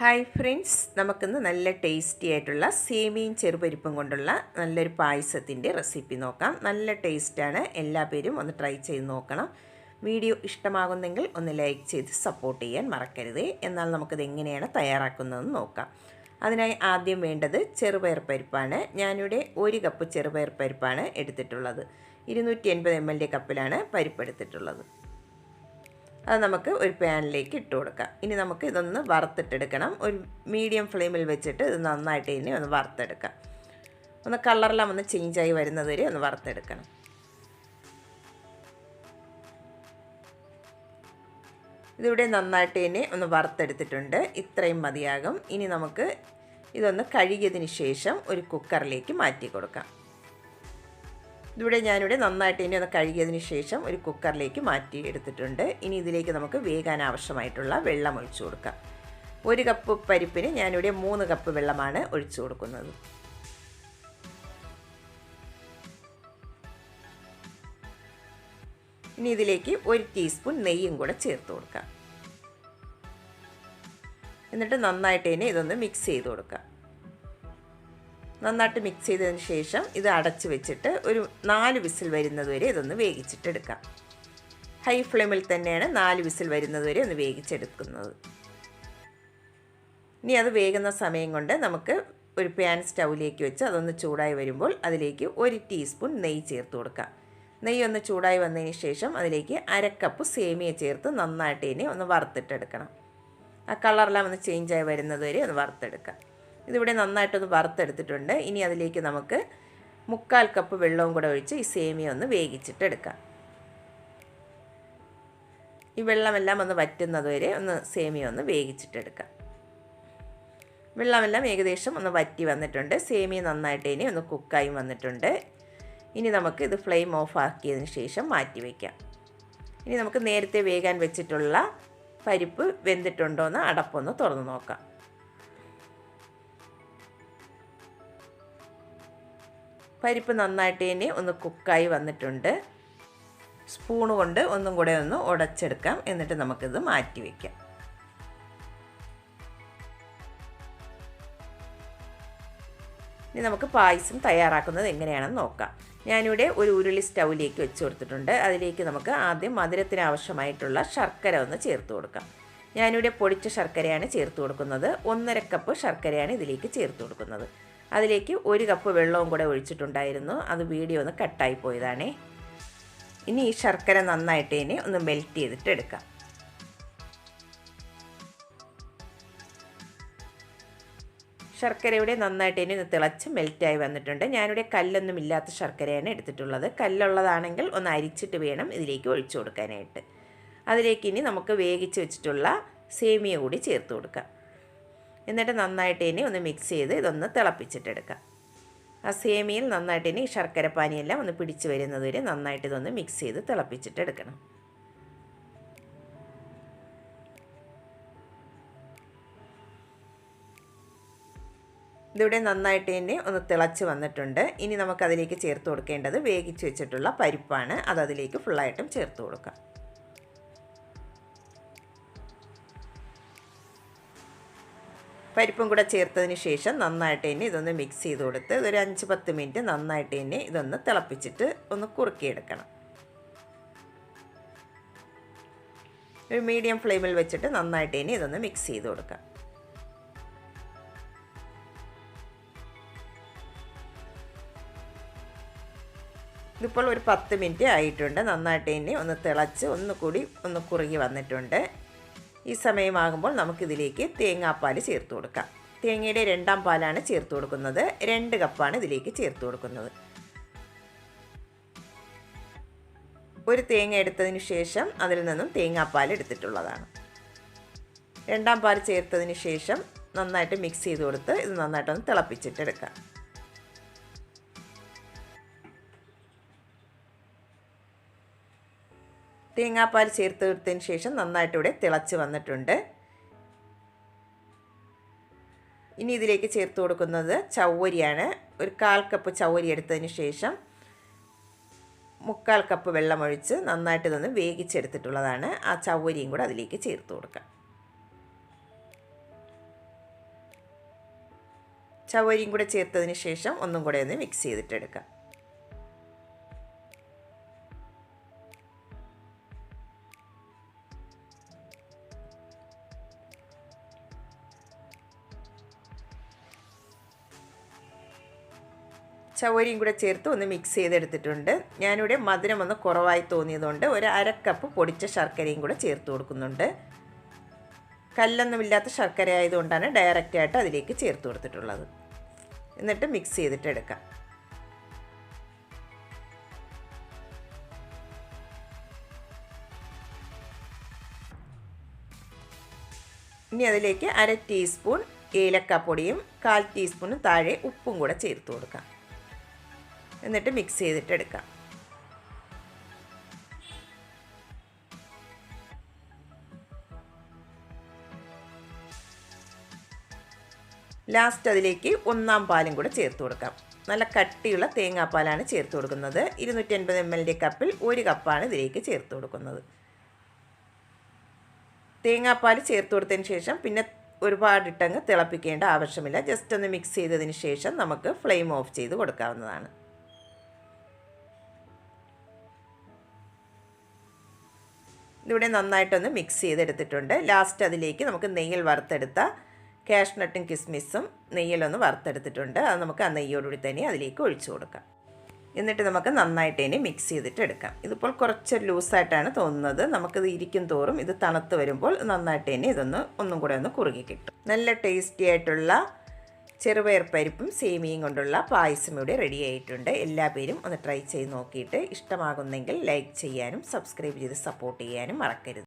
Hi friends നമുക്കിന്ന് നല്ല tasty ആയിട്ടുള്ള സേമിയും ചെറുപരിപ്പും കൊണ്ടുള്ള നല്ലൊരു പായസത്തിന്റെ റെസിപ്പി നോക്കാം. നല്ല ടേസ്റ്റാണ് എല്ലാ പേരും ഒന്ന് ട്രൈ ചെയ്ത് നോക്കണം. വീഡിയോ ഇഷ്ടമാകുന്നെങ്കിൽ ഒന്ന് ലൈക്ക് ചെയ്ത് സപ്പോർട്ട് ചെയ്യാൻ മറക്കരുത്. എന്നാൽ നമുക്കിത് എങ്ങനെയാണ് തയ്യാറാക്കുന്നതെന്ന് നോക്കാം. അതിനായി ആദ്യം വേണ്ടത് ചെറുപയർ പരിപ്പാണ്. ഞാനിവിടെ ഒരു കപ്പ് ചെറുപയർ പരിപ്പാണ് എടുത്തിട്ടുള്ളത്. ഇരുന്നൂറ്റി എൺപത് എം എൽ കപ്പിലാണ് പരിപ്പ് എടുത്തിട്ടുള്ളത്. അത് നമുക്ക് ഒരു പാനിലേക്ക് ഇട്ട് കൊടുക്കാം. ഇനി നമുക്ക് ഇതൊന്ന് വറുത്തിട്ടെടുക്കണം. ഒരു മീഡിയം ഫ്ലെയിമിൽ വെച്ചിട്ട് ഇത് നന്നായിട്ട് ഇനി ഒന്ന് വറുത്തെടുക്കാം. ഒന്ന് കളറെല്ലാം ഒന്ന് ചേഞ്ചായി വരുന്നത് വരെ ഒന്ന് വറുത്തെടുക്കണം. ഇതിവിടെ നന്നായിട്ട് ഇനി ഒന്ന് വറുത്തെടുത്തിട്ടുണ്ട്. ഇത്രയും മതിയാകും. ഇനി നമുക്ക് ഇതൊന്ന് കഴുകിയതിന് ശേഷം ഒരു കുക്കറിലേക്ക് മാറ്റി കൊടുക്കാം. ഇതിവിടെ ഞാനിവിടെ നന്നായിട്ട് ഇനി ഒന്ന് കഴുകിയതിന് ശേഷം ഒരു കുക്കറിലേക്ക് മാറ്റി എടുത്തിട്ടുണ്ട് ഇനി ഇതിലേക്ക് നമുക്ക് വേകാൻ ആവശ്യമായിട്ടുള്ള വെള്ളം ഒഴിച്ചു കൊടുക്കാം. ഒരു കപ്പ് പരിപ്പിന് ഞാനിവിടെ മൂന്ന് കപ്പ് വെള്ളമാണ് ഒഴിച്ചു കൊടുക്കുന്നത്. ഇനി ഇതിലേക്ക് ഒരു ടീസ്പൂൺ നെയ്യും കൂടെ ചേർത്ത് കൊടുക്കാം. എന്നിട്ട് നന്നായിട്ട് തന്നെ ഇതൊന്ന് മിക്സ് ചെയ്ത് കൊടുക്കാം. നന്നായിട്ട് മിക്സ് ചെയ്തതിന് ശേഷം ഇത് അടച്ച് വെച്ചിട്ട് ഒരു നാല് വിസിൽ വരുന്നത് വരെ ഇതൊന്ന് വേവിച്ചിട്ടെടുക്കാം. ഹൈ ഫ്ലെയിമിൽ തന്നെയാണ് നാല് വിസിൽ വരുന്നത് വരെ ഒന്ന് വേവിച്ചെടുക്കുന്നത്. ഇനി അത് വേകുന്ന സമയം കൊണ്ട് നമുക്ക് ഒരു പാൻ സ്റ്റൗവിലേക്ക് വെച്ച് അതൊന്ന് ചൂടായി വരുമ്പോൾ അതിലേക്ക് ഒരു ടീസ്പൂൺ നെയ്യ് ചേർത്ത് കൊടുക്കാം. നെയ്യ് ഒന്ന് ചൂടായി വന്നതിന് ശേഷം അതിലേക്ക് അരക്കപ്പ് സേമിയ ചേർത്ത് നന്നായിട്ട് ഇനി ഒന്ന് വറുത്തിട്ടെടുക്കണം. ആ കളറെല്ലാം ഒന്ന് ചേഞ്ചായി വരുന്നത് വരെ ഒന്ന് വറുത്തെടുക്കാം. ഇതിവിടെ നന്നായിട്ടൊന്ന് വറുത്തെടുത്തിട്ടുണ്ട്. ഇനി അതിലേക്ക് നമുക്ക് മുക്കാൽ കപ്പ് വെള്ളവും കൂടെ ഒഴിച്ച് ഈ സേമിയ ഒന്ന് വേവിച്ചിട്ടെടുക്കാം. ഈ വെള്ളമെല്ലാം ഒന്ന് വറ്റുന്നതുവരെ ഒന്ന് സേമിയ ഒന്ന് വേവിച്ചിട്ടെടുക്കാം. വെള്ളമെല്ലാം ഏകദേശം ഒന്ന് വറ്റി വന്നിട്ടുണ്ട്. സേമിയ നന്നായിട്ട് ഇനി ഒന്ന് കുക്കായി വന്നിട്ടുണ്ട്. ഇനി നമുക്ക് ഇത് ഫ്ലെയിം ഓഫ് ആക്കിയതിന് ശേഷം മാറ്റി വയ്ക്കാം ഇനി നമുക്ക് നേരത്തെ വേകാൻ വെച്ചിട്ടുള്ള പരിപ്പ് വെന്തിട്ടുണ്ടോ എന്ന് അടപ്പൊന്ന് തുറന്ന് നോക്കാം. പരിപ്പ് നന്നായിട്ട് ഇനി ഒന്ന് കുക്കായി വന്നിട്ടുണ്ട്. സ്പൂൺ കൊണ്ട് ഒന്നും കൂടെ ഒന്ന് ഉടച്ചെടുക്കാം. എന്നിട്ട് നമുക്കിത് മാറ്റി വയ്ക്കാം ഇനി നമുക്ക് പായസം തയ്യാറാക്കുന്നത് എങ്ങനെയാണെന്ന് നോക്കാം. ഞാനിവിടെ ഒരു ഉരുളി സ്റ്റൗവിലേക്ക് വെച്ച് കൊടുത്തിട്ടുണ്ട്. അതിലേക്ക് നമുക്ക് ആദ്യം മധുരത്തിന് ആവശ്യമായിട്ടുള്ള ശർക്കര ഒന്ന് ചേർത്ത് കൊടുക്കാം. ഞാനിവിടെ പൊടിച്ച ശർക്കരയാണ് ചേർത്ത് കൊടുക്കുന്നത്. ഒന്നര കപ്പ് ശർക്കരയാണ് ഇതിലേക്ക് ചേർത്ത് കൊടുക്കുന്നത്. അതിലേക്ക് ഒരു കപ്പ് വെള്ളവും കൂടെ ഒഴിച്ചിട്ടുണ്ടായിരുന്നു. അത് വീഡിയോ ഒന്ന് കട്ടായി പോയതാണേ. ഇനി ഈ ശർക്കര നന്നായിട്ട് ഇനി ഒന്ന് മെൽറ്റ് ചെയ്തിട്ട് എടുക്കാം. ശർക്കരയുടെ നന്നായിട്ട് ഇനി ഒന്ന് തിളച്ച് മെൽറ്റായി വന്നിട്ടുണ്ട്. ഞാനിവിടെ കല്ലൊന്നും ഇല്ലാത്ത ശർക്കരയാണ് എടുത്തിട്ടുള്ളത്. കല്ലുള്ളതാണെങ്കിൽ ഒന്ന് അരിച്ചിട്ട് വേണം ഇതിലേക്ക് ഒഴിച്ചു കൊടുക്കാനായിട്ട്. അതിലേക്ക് ഇനി നമുക്ക് വേവിച്ച് വെച്ചിട്ടുള്ള സേമിയ കൂടി ചേർത്ത് കൊടുക്കാം. എന്നിട്ട് നന്നായിട്ട് ഇനി ഒന്ന് മിക്സ് ചെയ്ത് ഇതൊന്ന് തിളപ്പിച്ചിട്ടെടുക്കാം. ആ സേമിയിൽ നന്നായിട്ട് ഇനി ശർക്കര പാനിയെല്ലാം ഒന്ന് പിടിച്ച് വരുന്നത് വരെ നന്നായിട്ട് ഇതൊന്ന് മിക്സ് ചെയ്ത് തിളപ്പിച്ചിട്ടെടുക്കണം. ഇതിവിടെ നന്നായിട്ട് തന്നെ ഒന്ന് തിളച്ച് വന്നിട്ടുണ്ട്. ഇനി നമുക്കതിലേക്ക് ചേർത്ത് കൊടുക്കേണ്ടത് വേവിച്ച് വെച്ചിട്ടുള്ള പരിപ്പാണ്. അത് അതിലേക്ക് ഫുള്ളായിട്ടും ചേർത്ത് കൊടുക്കാം. പരിപ്പും കൂടെ ചേർത്തതിന് ശേഷം നന്നായിട്ട് തന്നെ ഇതൊന്ന് മിക്സ് ചെയ്ത് കൊടുത്ത് ഒരു അഞ്ച് പത്ത് മിനിറ്റ് നന്നായിട്ട് തന്നെ ഇതൊന്ന് തിളപ്പിച്ചിട്ട് ഒന്ന് കുറുക്കിയെടുക്കണം. ഒരു മീഡിയം ഫ്ലെയിമിൽ വെച്ചിട്ട് നന്നായിട്ട് തന്നെ ഇതൊന്ന് മിക്സ് ചെയ്ത് കൊടുക്കാം. ഇതിപ്പോൾ ഒരു പത്ത് മിനിറ്റ് ആയിട്ടുണ്ട്. നന്നായിട്ട് തന്നെ ഒന്ന് തിളച്ച് ഒന്ന് കൂടി ഒന്ന് കുറുകി വന്നിട്ടുണ്ട്. ഈ സമയമാകുമ്പോൾ നമുക്കിതിലേക്ക് തേങ്ങാപ്പാൽ ചേർത്ത് കൊടുക്കാം. തേങ്ങയുടെ രണ്ടാം പാലാണ് ചേർത്ത് കൊടുക്കുന്നത്. രണ്ട് കപ്പാണ് ഇതിലേക്ക് ചേർത്ത് കൊടുക്കുന്നത്. ഒരു തേങ്ങ എടുത്തതിന് ശേഷം അതിൽ നിന്നും തേങ്ങാപ്പാൽ എടുത്തിട്ടുള്ളതാണ്. രണ്ടാം പാൽ ചേർത്തതിന് ശേഷം നന്നായിട്ട് മിക്സ് ചെയ്ത് കൊടുത്ത് ഇത് നന്നായിട്ടൊന്ന് തിളപ്പിച്ചിട്ടെടുക്കാം. തേങ്ങാപ്പാൽ ചേർത്ത് കൊടുത്തതിന് ശേഷം നന്നായിട്ട് ഇവിടെ തിളച്ച് വന്നിട്ടുണ്ട്. ഇനി ഇതിലേക്ക് ചേർത്ത് കൊടുക്കുന്നത് ചവ്വരിയാണ്. ഒരു കാൽ കപ്പ് ചവ്വരി എടുത്തതിന് ശേഷം മുക്കാൽ കപ്പ് വെള്ളമൊഴിച്ച് നന്നായിട്ട് ഇതൊന്ന് വേവിച്ചെടുത്തിട്ടുള്ളതാണ്. ആ ചവ്വരിയും കൂടെ അതിലേക്ക് ചേർത്ത് കൊടുക്കാം. ചവരിയും കൂടെ ചേർത്തതിന് ശേഷം ഒന്നും കൂടെ ഒന്ന് മിക്സ് ചെയ്തിട്ടെടുക്കാം. ചവരിയും കൂടെ ചേർത്ത് ഒന്ന് മിക്സ് ചെയ്തെടുത്തിട്ടുണ്ട്. ഞാനിവിടെ മധുരം ഒന്ന് കുറവായി തോന്നിയതുകൊണ്ട് ഒരു അരക്കപ്പ് പൊടിച്ച ശർക്കരയും കൂടെ ചേർത്ത് കൊടുക്കുന്നുണ്ട്. കല്ലൊന്നുമില്ലാത്ത ശർക്കര ആയതുകൊണ്ടാണ് ഡയറക്റ്റായിട്ട് അതിലേക്ക് ചേർത്ത് കൊടുത്തിട്ടുള്ളത്. എന്നിട്ട് മിക്സ് ചെയ്തിട്ട് എടുക്കാം ഇനി അതിലേക്ക് അര ടീസ്പൂൺ ഏലക്കാപ്പൊടിയും കാൽ ടീസ്പൂണും താഴെ ഉപ്പും കൂടെ ചേർത്ത് കൊടുക്കാം. എന്നിട്ട് മിക്സ് ചെയ്തിട്ട് എടുക്കാം ലാസ്റ്റ് അതിലേക്ക് ഒന്നാം പാലും കൂടെ ചേർത്ത് കൊടുക്കാം. നല്ല കട്ടിയുള്ള തേങ്ങാപ്പാലാണ് ചേർത്ത് കൊടുക്കുന്നത്. ഇരുന്നൂറ്റി അൻപത് എം എല്ലിന്റെ കപ്പിൽ ഒരു കപ്പാണ് ഇതിലേക്ക് ചേർത്ത് കൊടുക്കുന്നത്. തേങ്ങാപ്പാൽ ചേർത്ത് കൊടുത്തതിന് ശേഷം പിന്നെ ഒരുപാടിട്ടങ്ങ് തിളപ്പിക്കേണ്ട ആവശ്യമില്ല. ജസ്റ്റ് ഒന്ന് മിക്സ് ചെയ്തതിന് ശേഷം നമുക്ക് ഫ്ലെയിം ഓഫ് ചെയ്ത് കൊടുക്കാവുന്നതാണ്. ഇതിവിടെ നന്നായിട്ടൊന്ന് മിക്സ് ചെയ്തെടുത്തിട്ടുണ്ട്. ലാസ്റ്റ് അതിലേക്ക് നമുക്ക് നെയ്യിൽ വറുത്തെടുത്ത കാഷ്നട്ടും കിസ്മിസും നെയ്യിലൊന്ന് വറുത്തെടുത്തിട്ടുണ്ട്. അത് നമുക്ക് ആ നെയ്യോടുകൂടി തന്നെ അതിലേക്ക് ഒഴിച്ചു കൊടുക്കാം. എന്നിട്ട് നമുക്ക് നന്നായിട്ട് ഇനി മിക്സ് ചെയ്തിട്ട് എടുക്കാം. ഇതിപ്പോൾ കുറച്ച് ലൂസായിട്ടാണ് തോന്നുന്നത്. നമുക്കിത് ഇരിക്കും തോറും ഇത് തണുത്ത് വരുമ്പോൾ നന്നായിട്ട് ഇനി ഇതൊന്ന് ഒന്നും കൂടെ ഒന്ന് കുറുകി കിട്ടും. നല്ല ടേസ്റ്റി ആയിട്ടുള്ള ചെറുപയർ പരിപ്പും സേമിയയും കൊണ്ടുള്ള പായസം ഇവിടെ റെഡി ആയിട്ടുണ്ട്. എല്ലാ പേരും ഒന്ന് ട്രൈ ചെയ്ത് നോക്കിയിട്ട് ഇഷ്ടമാകുന്നെങ്കിൽ ലൈക്ക് ചെയ്യാനും സബ്സ്ക്രൈബ് ചെയ്ത് സപ്പോർട്ട് ചെയ്യാനും മറക്കരുത്.